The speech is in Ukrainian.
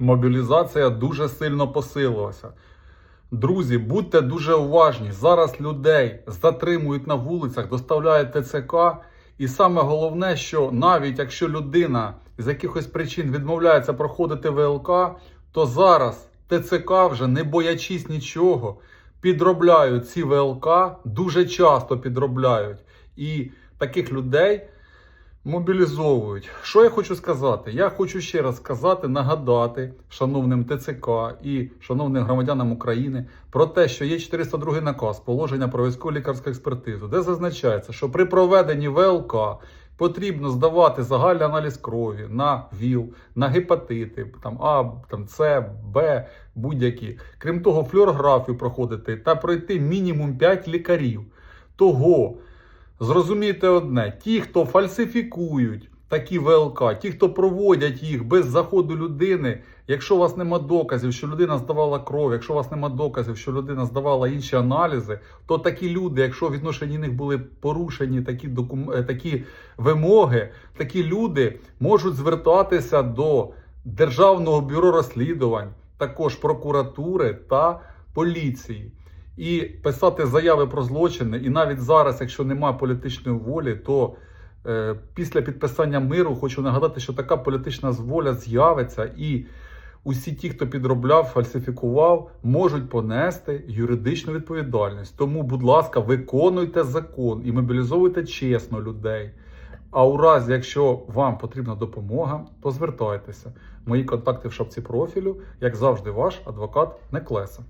Мобілізація дуже сильно посилилася. Друзі, будьте дуже уважні. Зараз людей затримують на вулицях, доставляють ТЦК. І саме головне, що навіть якщо людина з якихось причин відмовляється проходити ВЛК, то зараз ТЦК вже не боячись нічого, підробляють ці ВЛК, дуже часто підробляють. І таких людей мобілізовують. Що я хочу сказати? Я хочу ще раз сказати, нагадати шановним ТЦК і шановним громадянам України про те, що є 402 наказ положення про військово лікарську експертизу, де зазначається, що при проведенні ВЛК потрібно здавати загальний аналіз крові на ВІЛ, на гепатити, там А, там С, Б, будь-які. Крім того, флюорографію проходити та пройти мінімум 5 лікарів. Того Зрозумійте одне: ті, хто фальсифікують такі ВЛК, ті, хто проводять їх без заходу людини, якщо у вас нема доказів, що людина здавала кров, якщо у вас нема доказів, що людина здавала інші аналізи, то такі люди, якщо в відношенні них були порушені такі докум... е, такі вимоги, такі люди можуть звертатися до Державного бюро розслідувань, також прокуратури та поліції і писати заяви про злочини. І навіть зараз, якщо немає політичної волі, то е, після підписання миру хочу нагадати, що така політична воля з'явиться, і усі ті, хто підробляв, фальсифікував, можуть понести юридичну відповідальність. Тому, будь ласка, виконуйте закон і мобілізовуйте чесно людей. А у разі, якщо вам потрібна допомога, то звертайтеся. Мої контакти в шапці профілю, як завжди, ваш адвокат Неклеса.